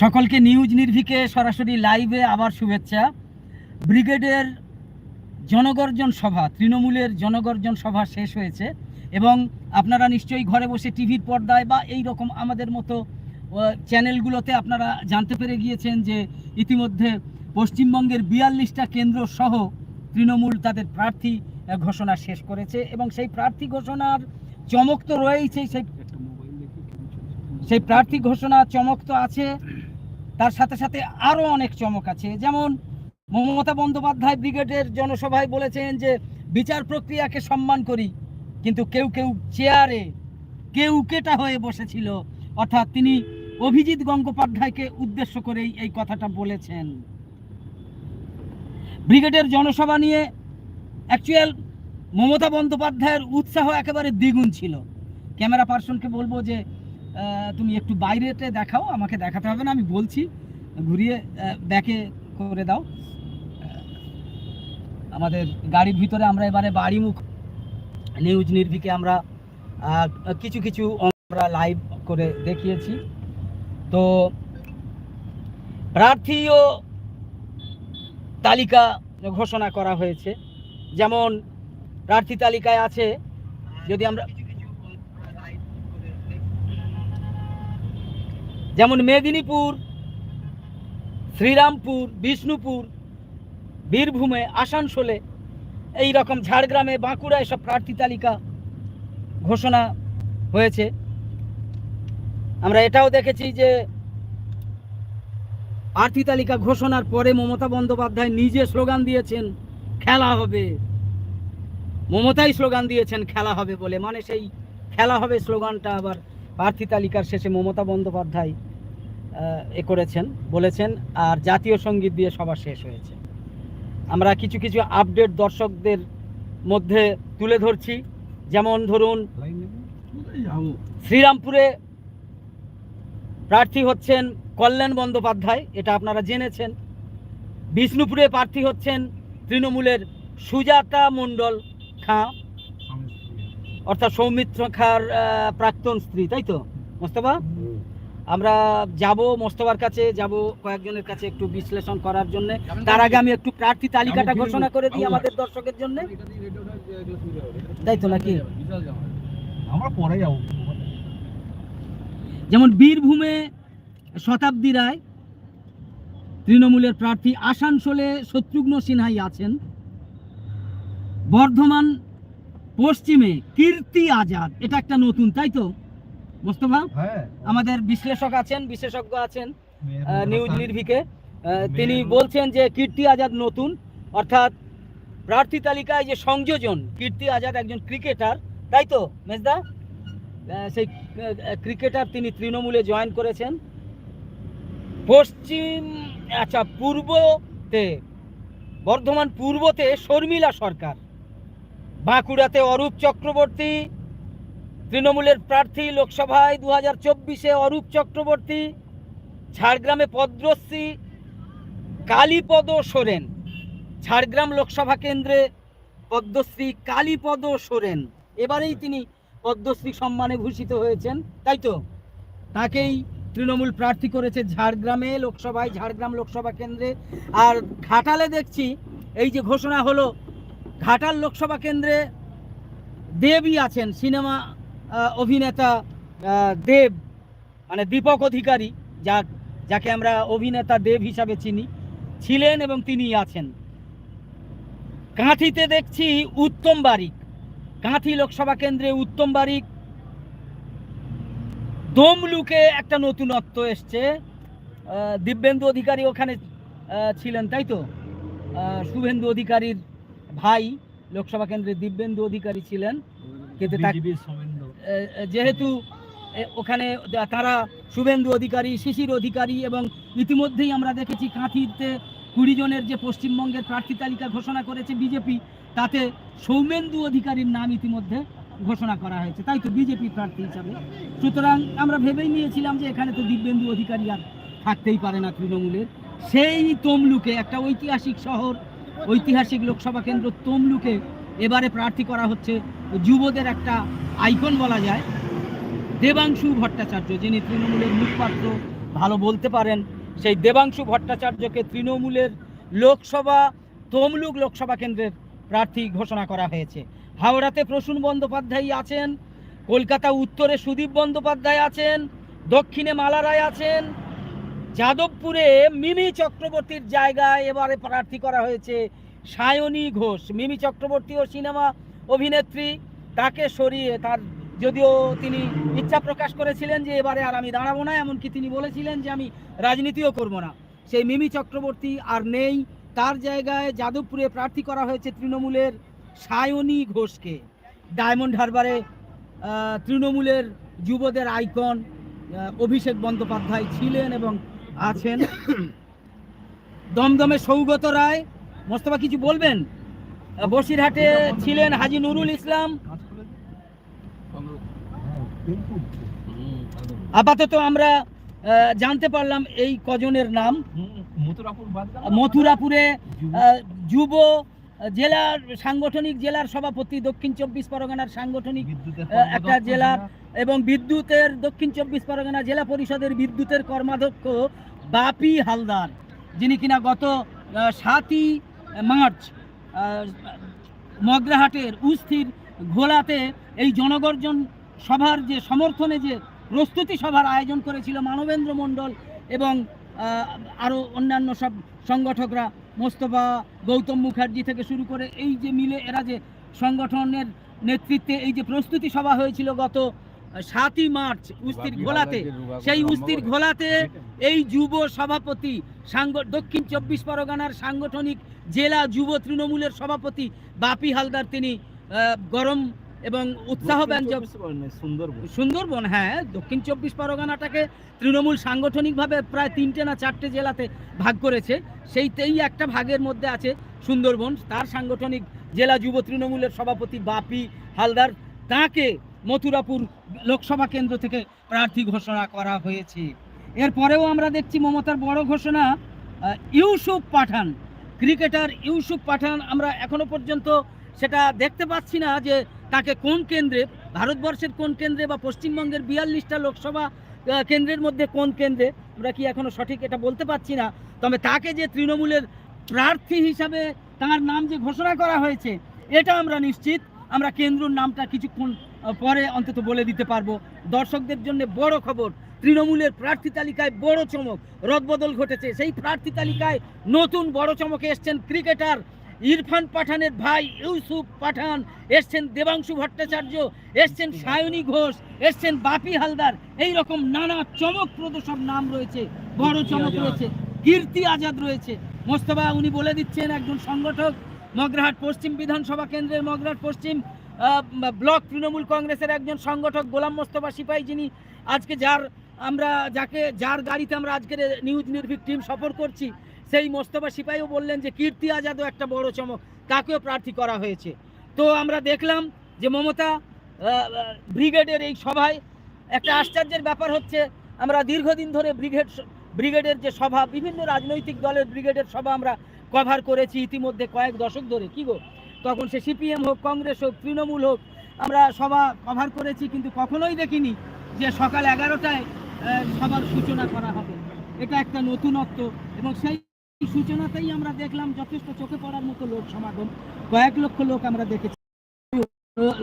সকলকে নিউজ নির্ভিকে সরাসরি লাইভে আবার শুভেচ্ছা। ব্রিগেডের জনগর্জন সভা, তৃণমূলের জনগর্জন সভা শেষ হয়েছে এবং আপনারা নিশ্চয়ই ঘরে বসে টিভির পর্দায় বা এই রকম আমাদের মতো চ্যানেলগুলোতে আপনারা জানতে পেরে গিয়েছেন যে ইতিমধ্যে পশ্চিমবঙ্গের বিয়াল্লিশটা কেন্দ্র সহ তৃণমূল তাদের প্রার্থী ঘোষণা শেষ করেছে এবং সেই প্রার্থী ঘোষণার চমক তো রয়েইছে, সেই সেই প্রার্থী ঘোষণা চমক তো আছে। তার সাথে সাথে আরও অনেক চমক আছে। যেমন মমতা বন্দ্যোপাধ্যায় ব্রিগেডের জনসভায় বলেছেন যে, বিচার প্রক্রিয়াকে সম্মান করি, কিন্তু কেউ কেউ চেয়ারে কেউ কেটা হয়ে বসেছিল। অর্থাৎ তিনি অভিজিৎ গঙ্গোপাধ্যায়কে উদ্দেশ্য করেই এই কথাটা বলেছেন। ব্রিগেডের জনসভা নিয়ে অ্যাকচুয়াল মমতা বন্দ্যোপাধ্যায়ের উৎসাহ একেবারে দ্বিগুণ ছিল। ক্যামেরা পার্সনকে বলব যে তুমি একটু বাইরেতে দেখাও, আমাকে দেখাতে হবে না, আমি বলছি, ঘুরিয়ে ব্যাকে করে দাও। আমাদের গাড়ির ভিতরে আমরা এবারে বাড়িমুখ। নিউজ নির্ভিকে আমরা কিছু কিছু আমরা লাইভ করে দেখিয়েছি। তো প্রার্থীও তালিকা ঘোষণা করা হয়েছে। যেমন প্রার্থী তালিকায় আছে। যদি আমরা যেমন মেদিনীপুর, শ্রীরামপুর, বিষ্ণুপুর, বীরভূমে, আসানসোলে এই রকম ঝাড়গ্রামে বাঁকুড়া এসব প্রার্থী তালিকা ঘোষণা হয়েছে। আমরা এটাও দেখেছি যে প্রার্থী তালিকা ঘোষণার পরে মমতা বন্দ্যোপাধ্যায় নিজে স্লোগান দিয়েছেন, খেলা হবে। মমতাই স্লোগান দিয়েছেন, খেলা হবে বলে। মানে সেই খেলা হবে স্লোগানটা আবার প্রার্থী তালিকার শেষে মমতা বন্দ্যোপাধ্যায় এ করেছেন, বলেছেন, আর জাতীয় সংগীত দিয়ে সভা শেষ হয়েছে। আমরা কিছু কিছু আপডেট দর্শকদের মধ্যে তুলে ধরছি। যেমন ধরুন, শ্রীরামপুরে প্রার্থী হচ্ছেন কল্যাণ বন্দ্যোপাধ্যায়, এটা আপনারা জেনেছেন। বিষ্ণুপুরে প্রার্থী হচ্ছেন তৃণমূলের সুজাতা মণ্ডল। খাঁ। অর্থাৎ সৌমিত্র খাঁর প্রাক্তন স্ত্রী তাই তো মোস্তফা? আমরা যাব মোস্তফার কাছে যাব কয়েকজনের কাছে একটু বিশ্লেষণ করার জন্য। তার আগে আমি একটু প্রার্থী তালিকাটা ঘোষণা করে দিই আমাদের দর্শকের জন্য। তাই তো নাকি? আমরা পরে যাব। যেমন বীরভূমে শতাব্দী রায় তৃণমূলের প্রার্থী আসানসোলে শত্রুঘ্ন সিনহাই আছেন। বর্ধমান পশ্চিমে কীর্তি আজাদ। এটা একটা নতুন তাই তো? মোস্তফা? হ্যাঁ। আমাদের বিশ্লেষক আছেন বিশেষজ্ঞ আছেন নিউজ নির্ভিকে তিনি বলছেন যে কীর্তি আজাদ নতুন অর্থাৎ প্রার্থী তালিকায় যে সংযোজন কীর্তি আজাদ একজন ক্রিকেটার তাই তো মেজদা? সেই ক্রিকেটার তিনি তৃণমূলে জয়েন করেছেন। পশ্চিম আচ্ছা পূর্বতে বর্ধমান পূর্বতে শর্মিলা সরকার। বাঁকুড়াতে অরূপ চক্রবর্তী, তৃণমূলের প্রার্থী লোকসভায় দু হাজার চব্বিশে অরূপ চক্রবর্তী, ঝাড়গ্রামে পদ্মশ্রী, কালীপদ সোরেন। ঝাড়গ্রাম লোকসভা কেন্দ্রে পদ্মশ্রী কালীপদ সোরেন। এবারেই তিনি পদ্মশ্রী সম্মানে ভূষিত হয়েছেন, তাই তো? তাকেই তৃণমূল প্রার্থী করেছে ঝাড়গ্রামে লোকসভায়, ঝাড়গ্রাম লোকসভা কেন্দ্রে। আর ঘাটালে দেখছি, এই যে ঘোষণা হলো ঘাটাল লোকসভা কেন্দ্রে দেবই আছেন, সিনেমা অভিনেতা দেব মানে দীপক অধিকারী যা যাকে আমরা অভিনেতা দেব হিসাবে চিনি, ছিলেন এবং তিনি আছেন। কাঁথিতে দেখছি উত্তম বারিক। কাঁথি লোকসভা কেন্দ্রে উত্তম বারিক। দমলুকে একটা নতুনত্ব এসছে। দিব্যেন্দু অধিকারী ওখানে ছিলেন, তাই তো? শুভেন্দু অধিকারীর ভাই লোকসভা কেন্দ্রে দিব্যেন্দু অধিকারী ছিলেন কিন্তু যেহেতু ওখানে তারা শুভেন্দু অধিকারী শিশির অধিকারী এবং ইতিমধ্যেই আমরা দেখেছি কাঁথিতে কুড়ি জনের যে পশ্চিমবঙ্গের প্রার্থী তালিকা ঘোষণা করেছে বিজেপি তাতে সৌমেন্দু অধিকারীর নাম ইতিমধ্যে ঘোষণা করা হয়েছে। তাই তো বিজেপি প্রার্থী হিসাবে। সুতরাং আমরা ভেবেই নিয়েছিলাম যে এখানে তো দিব্যেন্দু অধিকারী আর থাকতেই পারে না তৃণমূলের। সেই তমলুকে একটা ঐতিহাসিক শহর ঐতিহাসিক লোকসভা কেন্দ্র তমলুকে এবারে প্রার্থী করা হচ্ছে যুবদের একটা আইকন বলা যায়। দেবাংশু ভট্টাচার্য, যিনি তৃণমূলের মুখপাত্র, ভালো বলতে পারেন, সেই দেবাংশু ভট্টাচার্যকে তৃণমূলের লোকসভা, তমলুক লোকসভা কেন্দ্রের প্রার্থী ঘোষণা করা হয়েছে। হাওড়াতে প্রসূন বন্দ্যোপাধ্যায় আছেন, কলকাতা উত্তরে সুদীপ বন্দ্যোপাধ্যায় আছেন, দক্ষিণে মালা রায় আছেন যাদবপুরে মিমি চক্রবর্তীর জায়গায় এবারে প্রার্থী করা হয়েছে সায়নী ঘোষ। মিমি চক্রবর্তীও সিনেমা অভিনেত্রী, তাকে সরিয়ে তার যদিও তিনি ইচ্ছা প্রকাশ করেছিলেন যে এবারে আর আমি দাঁড়াবো না, এমনকি তিনি বলেছিলেন যে আমি রাজনীতিও করব না। সেই মিমি চক্রবর্তী আর নেই। তার জায়গায় যাদবপুরে প্রার্থী করা হয়েছে তৃণমূলের সায়নী ঘোষকে। ডায়মন্ড হারবারে তৃণমূলের যুবদের আইকন অভিষেক বন্দ্যোপাধ্যায় ছিলেন এবং আছেন দমদমে সৌগত রায় মোস্তফা কিছু বলবেন বসিরহাটে ছিলেন হাজি নুরুল ইসলাম। আপাতত আমরা জানতে পারলাম এই কজনের নাম। মথুরাপুরে যুব জেলার সাংগঠনিক জেলার সভাপতি দক্ষিণ চব্বিশ পরগনার সাংগঠনিক বিদ্যুতের একটা জেলার এবং বিদ্যুতের দক্ষিণ চব্বিশ পরগনা জেলা পরিষদের বিদ্যুতের কর্মাধ্যক্ষ বাপি হালদার যিনি কিনা গত সাতই মার্চ মগরাহাটের উস্থির ঘোলাতে এই জনগর্জন সভার যে সমর্থনে যে প্রস্তুতি সভার আয়োজন করেছিল মানবেন্দ্র মণ্ডল এবং আরও অন্যান্য সব সংগঠকরা মোস্তফা গৌতম মুখার্জি থেকে শুরু করে এই যে মিলে এরা যে সংগঠনের নেতৃত্বে এই যে প্রস্তুতি সভা হয়েছিল গত সাতই মার্চ উস্তির ঘোলাতে সেই উস্তির ঘোলাতে এই যুব সভাপতি সাংগ দক্ষিণ চব্বিশ পরগনার সাংগঠনিক জেলা যুব তৃণমূলের সভাপতি বাপি হালদার তিনি গরম এবং উৎসাহ ব্যঞ্জক সুন্দরবন। সুন্দরবন। হ্যাঁ দক্ষিণ চব্বিশ পরগনাটাকে তৃণমূল সাংগঠনিকভাবে প্রায় তিনটে না চারটে জেলাতে ভাগ করেছে। সেইতেই একটা ভাগের মধ্যে আছে সুন্দরবন। তার সাংগঠনিক জেলা যুব তৃণমূলের সভাপতি বাপি হালদার। তাকে মথুরাপুর লোকসভা কেন্দ্র থেকে প্রার্থী ঘোষণা করা হয়েছে। এরপরেও আমরা দেখছি মমতার বড় ঘোষণা ইউসুফ পাঠান। ক্রিকেটার ইউসুফ পাঠান আমরা এখনও পর্যন্ত সেটা দেখতে পাচ্ছি না যে তাকে কোন কেন্দ্রে, ভারতবর্ষের কোন কেন্দ্রে বা পশ্চিমবঙ্গের বিয়াল্লিশটা লোকসভা কেন্দ্রের মধ্যে কোন কেন্দ্রে, আমরা কি এখনও সঠিক এটা বলতে পারছি না। তবে তাকে যে তৃণমূলের প্রার্থী হিসাবে তার নাম যে ঘোষণা করা হয়েছে, এটা আমরা নিশ্চিত। আমরা কেন্দ্রর নামটা কিছুক্ষণ পরে অন্তত বলে দিতে পারব। দর্শকদের জন্য বড় খবর, তৃণমূলের প্রার্থী তালিকায় বড় চমক, রদবদল ঘটেছে। সেই প্রার্থী তালিকায় নতুন বড় চমকে এসছেন ক্রিকেটার ইরফান পাঠানের ভাই ইউসুফ পাঠান এসছেন দেবাংশু ভট্টাচার্য এসছেন সায়নী ঘোষ এসছেন বাপি হালদার এই রকম নানা চমকপ্রদ সব নাম রয়েছে বড় চমক রয়েছে কীর্তি আজাদ রয়েছে। মোস্তফা উনি বলে দিচ্ছেন একজন সংগঠক মগরাহাট পশ্চিম বিধানসভা কেন্দ্রের মগরাহাট পশ্চিম ব্লক তৃণমূল কংগ্রেসের একজন সংগঠক গোলাম মোস্তফা সিপাহী যিনি আজকে যার আমরা যাকে যার গাড়িতে আমরা আজকের নিউজ নির্ভীক টিম সফর করছি সেই মোস্তফা সিপাহীও বললেন যে কীর্তি আজাদও একটা বড় চমক তাকেও প্রার্থী করা হয়েছে। তো আমরা দেখলাম যে মমতা ব্রিগেডের এই সভায় একটা আশ্চর্যের ব্যাপার হচ্ছে, আমরা দীর্ঘদিন ধরে ব্রিগেড, ব্রিগেডের যে সভা, বিভিন্ন রাজনৈতিক দলের ব্রিগেডের সভা আমরা কভার করেছি ইতিমধ্যে কয়েক দশক ধরে, কি গো? তখন সে সিপিএম হোক, কংগ্রেস হোক, তৃণমূল হোক, আমরা সভা কভার করেছি কিন্তু কখনোই দেখিনি যে সকাল এগারোটায় সবার সূচনা করা হবে। এটা একটা নতুনত্ব এবং সেই সূচনাতেই আমরা দেখলাম যথেষ্ট চোখে পড়ার মতো লোক সমাগম। কয়েক লক্ষ লোক আমরা দেখেছি।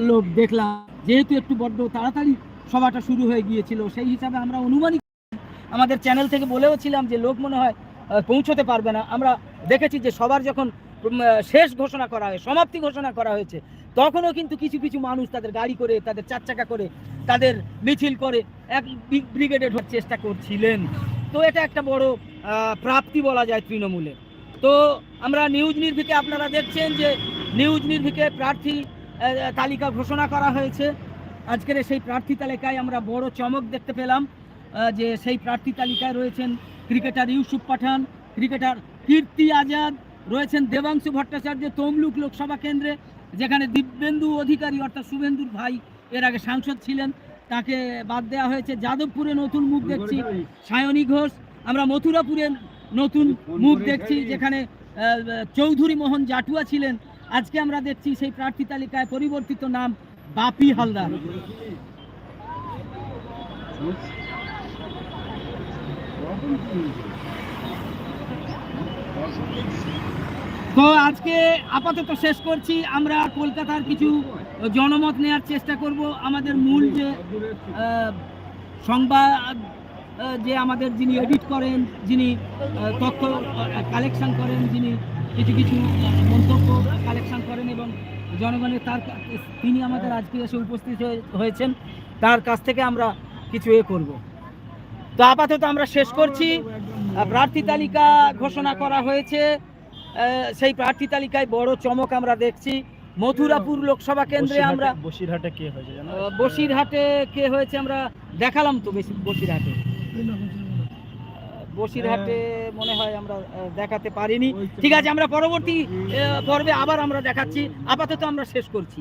লোক দেখলাম, যেহেতু একটু বড্ড তাড়াতাড়ি সভাটা শুরু হয়ে গিয়েছিল, সেই হিসাবে আমরা অনুমানিক আমাদের চ্যানেল থেকে বলেও ছিলাম যে লোক মনে হয় পৌঁছতে পারবে না। আমরা দেখেছি যে সবার যখন শেষ ঘোষণা করা হয়, সমাপ্তি ঘোষণা করা হয়েছে, তখনও কিন্তু কিছু কিছু মানুষ তাদের গাড়ি করে, তাদের চার চাকা করে, তাদের মিছিল করে এক ব্রিগেডে চেষ্টা করছিলেন। তো এটা একটা বড় প্রাপ্তি বলা যায় তৃণমূলের তো আমরা নিউজ নির্ভিকে আপনারা দেখছেন যে নিউজ নির্ভিকে প্রার্থী তালিকা ঘোষণা করা হয়েছে। আজকের সেই প্রার্থী তালিকায় আমরা বড় চমক দেখতে পেলাম যে সেই প্রার্থী তালিকায় রয়েছেন ক্রিকেটার ইউসুফ পাঠান, ক্রিকেটার কীর্তি আজাদ, রয়েছেন দেবাংশু ভট্টাচার্য, তমলুক লোকসভা কেন্দ্রে, যেখানে দিব্যেন্দু অধিকারী অর্থাৎ শুভেন্দুর ভাই এর আগে সাংসদ ছিলেন। তাকে বাদ দেওয়া হয়েছে যাদবপুরে নতুন মুখ দেখছি, সায়নী ঘোষ আমরা মথুরাপুরে নতুন মুখ দেখছি যেখানে চৌধুরী মোহন জাটুয়া ছিলেন। আজকে আমরা দেখছি সেই প্রার্থী তালিকায় পরিবর্তিত নাম বাপি হালদার। তো আজকে আপাতত শেষ করছি। আমরা কলকাতার কিছু জনমত নেওয়ার চেষ্টা করব। আমাদের মূল যে সংবাদ যে আমাদের যিনি এডিট করেন যিনি তথ্য কালেকশন করেন যিনি কিছু কিছু মন্তব্য কালেকশন করেন এবং জনগণের তার তিনি আমাদের আজকে এসে উপস্থিত হয়ে- হয়েছেন তার কাছ থেকে আমরা কিছু এ করব। তো আপাতত আমরা শেষ করছি। প্রার্থী তালিকা ঘোষণা করা হয়েছে। সেই প্রার্থী তালিকায় বড় চমক আমরা দেখছি। মথুরাপুর লোকসভা কেন্দ্রে আমরা বসিরহাটে কে হয়েছে বসিরহাটে কে হয়েছে আমরা দেখালাম তো বেশি বসিরহাটে। বসিরহাটে মনে হয় আমরা দেখাতে পারিনি। ঠিক আছে, আমরা পরবর্তী পর্বে আবার আমরা দেখাচ্ছি। আপাতত আমরা শেষ করছি।